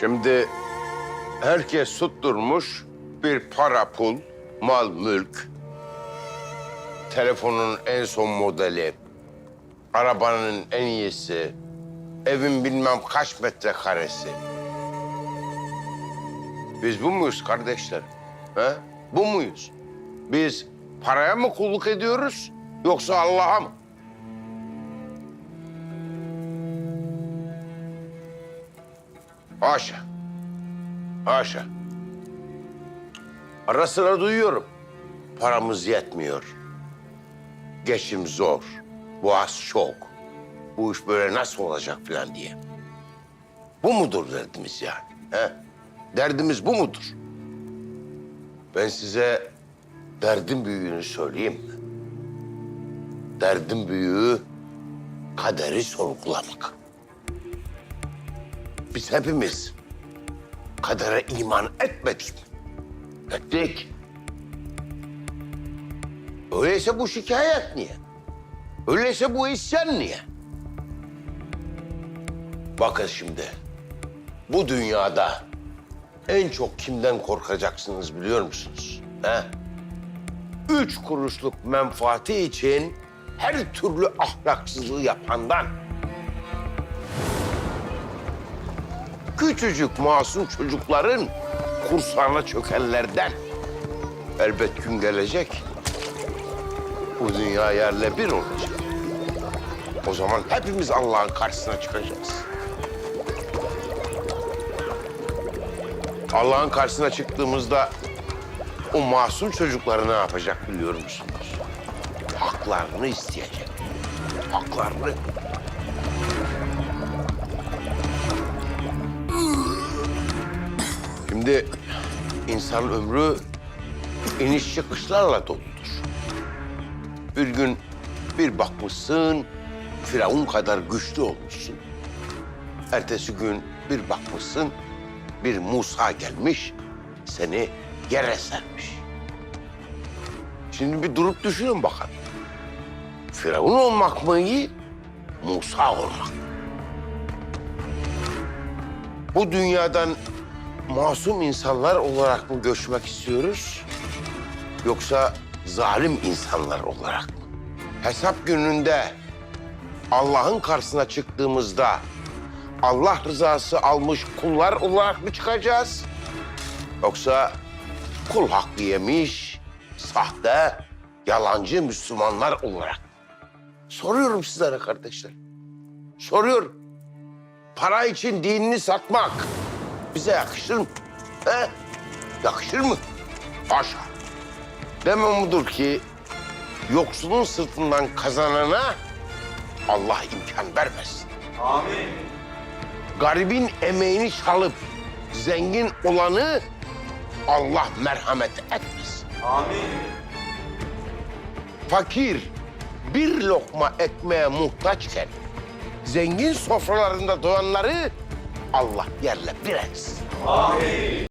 Şimdi herkes tutturmuş bir para pul, mal mülk, telefonun en son modeli, arabanın en iyisi, evin bilmem kaç metrekaresi. Biz bu muyuz kardeşler? He? Bu muyuz? Biz paraya mı kulluk ediyoruz yoksa Allah'a mı? Haşa. Haşa. Ara sıra duyuyorum. Paramız yetmiyor. Geçim zor. Boğaz çok. Bu iş böyle nasıl olacak falan diye. Bu mudur derdimiz yani? He? Derdimiz bu mudur? Ben size derdin büyüğünü söyleyeyim mi? Derdin büyüğü kaderi sorgulamak. Biz hepimiz kadere iman etmedik? Ettik. Öyleyse bu şikayet niye? Öyleyse bu isyan niye? Bakın şimdi. Bu dünyada en çok kimden korkacaksınız biliyor musunuz? He? Üç kuruşluk menfaati için her türlü ahlaksızlığı yapandan. Küçücük masum çocukların kursağına çökenlerden. Elbet gün gelecek. Bu dünya yerle bir olacak. O zaman hepimiz Allah'ın karşısına çıkacağız. Allah'ın karşısına çıktığımızda o masum çocukları ne yapacak biliyor musunuz? Haklarını isteyecek. Haklarını. Şimdi insan ömrü iniş çıkışlarla doludur. Bir gün bir bakmışsın Firavun kadar güçlü olmuşsun. Ertesi gün bir bakmışsın bir Musa gelmiş seni yere sermiş. Şimdi bir durup düşünün bakalım. Firavun olmak mı iyi, Musa olmak mı? Bu dünyadan masum insanlar olarak mı göçmek istiyoruz? Yoksa zalim insanlar olarak mı? Hesap gününde Allah'ın karşısına çıktığımızda Allah rızası almış kullar olarak mı çıkacağız? Yoksa kul hakkı yemiş, sahte, yalancı Müslümanlar olarak? Soruyorum sizlere kardeşler. Soruyorum. Para için dinini satmak bize yakışır mı? He? Yakışır mı? Haşa. Demem budur ki yoksulun sırtından kazanana Allah imkan vermesin. Amin. Garibin emeğini çalıp zengin olanı Allah merhamet etmesin. Amin. Fakir bir lokma ekmeğe muhtaçken zengin sofralarında doğanları Allah yerle bir etsin. Amin.